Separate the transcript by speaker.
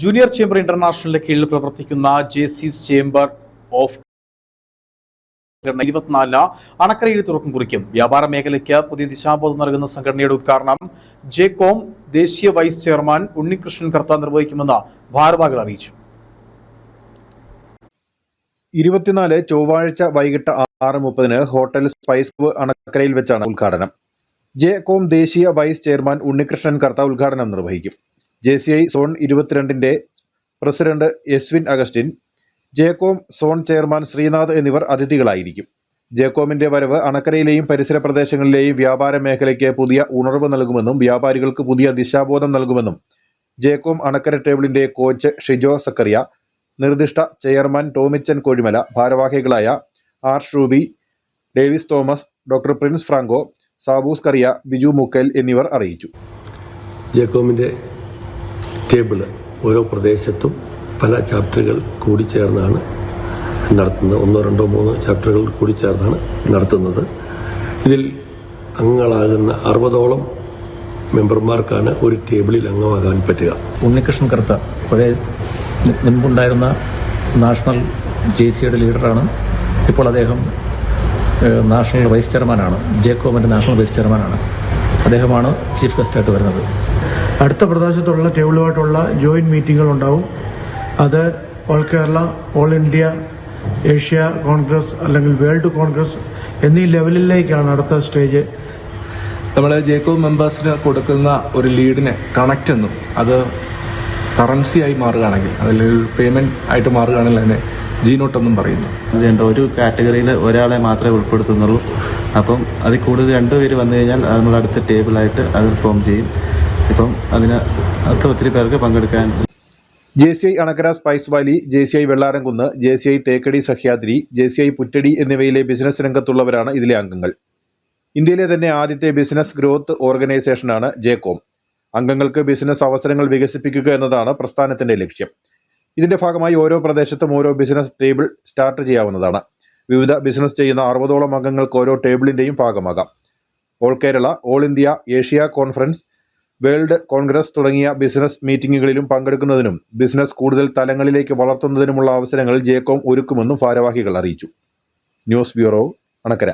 Speaker 1: Junior chamber ഇന്റർനാഷണലിന്റെ കീഴിൽ പ്രവർത്തിക്കുന്ന J സീസ് ചേംബർ ഓഫ് ഇരുപത്തിനാലിന് അണക്കരയിൽ തുറക്കം കുറിക്കും. വ്യാപാര മേഖലയ്ക്ക് പുതിയ ദിശാബോധം നൽകുന്ന സംഘടനയുടെ ഉദ്ഘാടനം ജെകോം ദേശീയ വൈസ് ചെയർമാൻ ഉണ്ണികൃഷ്ണൻ കർത്ത നിർവഹിക്കുമെന്ന് ഭാരവാഹികൾ അറിയിച്ചു.
Speaker 2: ഇരുപത്തിനാല് ചൊവ്വാഴ്ച വൈകിട്ട് ആറ് മുപ്പതിന് ഹോട്ടൽ സ്പൈസ് അണക്കരയിൽ വെച്ചാണ് ഉദ്ഘാടനം. ജെ കോം ദേശീയ വൈസ് ചെയർമാൻ ഉണ്ണികൃഷ്ണൻ കർത്ത ഉദ്ഘാടനം നിർവഹിക്കും. J C I zone ഇരുപത്തിരണ്ടിന്റെ president Eswin Augustine Jcom zone chairman Sreenath എന്നിവർ അതിഥികളായിരിക്കും. ജേക്കോമിന്റെ വരവ് അണക്കരയിലെയും പരിസര പ്രദേശങ്ങളിലെയും വ്യാപാര മേഖലയ്ക്ക് പുതിയ ഉണർവ് നൽകുമെന്നും വ്യാപാരികൾക്ക് പുതിയ ദിശാബോധം നൽകുമെന്നും ജേക്കോം അണക്കര ടേബിളിന്റെ കോച്ച് ഷിജോ സക്കറിയ നിർദ്ദിഷ്ട ചെയർമാൻ ടോമിച്ചൻ കോഴിമല ഭാരവാഹികളായ R Shoobi Davis Thomas doctor Prince Franco Saboos Kariya Biju Mukkal എന്നിവർ അറിയിച്ചു.
Speaker 3: ജേക്കോമിന്റെ ടേബിൾ ഓരോ പ്രദേശത്തും പല ചാപ്റ്ററുകൾ കൂടി ചേർന്നാണ് നടത്തുന്നത്. ഒന്നോ രണ്ടോ മൂന്നോ ചാപ്റ്ററുകൾ കൂടി ചേർന്നാണ് നടത്തുന്നത്. ഇതിൽ അംഗങ്ങളാകുന്ന അറുപതോളം മെമ്പർമാർക്കാണ് ഒരു ടേബിളിൽ അംഗമാകാൻ പറ്റുക.
Speaker 4: ഉണ്ണികൃഷ്ണൻ കർത്ത പഴയ മുൻപുണ്ടായിരുന്ന നാഷണൽ ജെ സിയുടെ ലീഡറാണ്. ഇപ്പോൾ അദ്ദേഹം നാഷണൽ വൈസ് ചെയർമാനാണ്. ജേക്കോമിന്റെ നാഷണൽ വൈസ് ചെയർമാനാണ്. അദ്ദേഹമാണ് ചീഫ് ഗസ്റ്റായിട്ട് വരുന്നത്.
Speaker 5: അടുത്ത പ്രദേശത്തുള്ള ടേബിളുമായിട്ടുള്ള ജോയിന്റ് മീറ്റിങ്ങുകൾ ഉണ്ടാവും അത് all Kerala all India Asia congress അല്ലെങ്കിൽ വേൾഡ് കോൺഗ്രസ് എന്നീ ലെവലിലേക്കാണ് അടുത്ത സ്റ്റേജ്.
Speaker 6: നമ്മൾ ജേക്കോ മെമ്പേഴ്സിന് കൊടുക്കുന്ന ഒരു ലീഡിനെ കണക്റ്റ് എന്നും അത് കറൻസി ആയി മാറുകയാണെങ്കിൽ അതിൽ പേയ്മെന്റ് ആയിട്ട് മാറുകയാണെങ്കിൽ അതിനെ ജീനോട്ട് എന്നും പറയുന്നു.
Speaker 7: അതുകൊണ്ട് ഒരു കാറ്റഗറിയിൽ ഒരാളെ മാത്രമേ ഉൾപ്പെടുത്തുന്നുള്ളൂ. അപ്പം അതിൽ കൂടുതൽ രണ്ടുപേര് വന്നു കഴിഞ്ഞാൽ അത് നമ്മൾ അടുത്ത ടേബിളായിട്ട് അത് ഫോം ചെയ്യും. ഇപ്പം അതിന് അത്ര ഒത്തിരി പേർക്ക് പങ്കെടുക്കാൻ
Speaker 2: J C I Anakkara spice valley J C I Vellaramkunnu J C I Thekkady Sahyadri J C I Puttady എന്നിവയിലെ ബിസിനസ് രംഗത്തുള്ളവരാണ് ഇതിലെ അംഗങ്ങൾ. ഇന്ത്യയിലെ തന്നെ ആദ്യത്തെ ബിസിനസ് ഗ്രോത്ത് ഓർഗനൈസേഷനാണ് ജേകോം അംഗങ്ങൾക്ക് ബിസിനസ് അവസരങ്ങൾ വികസിപ്പിക്കുക എന്നതാണ് പ്രസ്ഥാനത്തിന്റെ ലക്ഷ്യം. ഇതിന്റെ ഭാഗമായി ഓരോ പ്രദേശത്തും ഓരോ ബിസിനസ് ടേബിൾ സ്റ്റാർട്ട് ചെയ്യാവുന്നതാണ്. വിവിധ ബിസിനസ് ചെയ്യുന്ന അറുപതോളം അംഗങ്ങൾക്ക് ഓരോ ടേബിളിന്റെയും ഭാഗമാകാം. All Kerala all India Asia conference world congress തുടങ്ങിയ ബിസിനസ് മീറ്റിംഗുകളിലും പങ്കെടുക്കുന്നതിനും ബിസിനസ് കൂടുതൽ തലങ്ങളിലേക്ക് വളർത്തുന്നതിനുമുള്ള അവസരങ്ങൾ ജേക്കോം ഒരുക്കുമെന്നും ഭാരവാഹികൾ അറിയിച്ചു. News bureau Anakkara.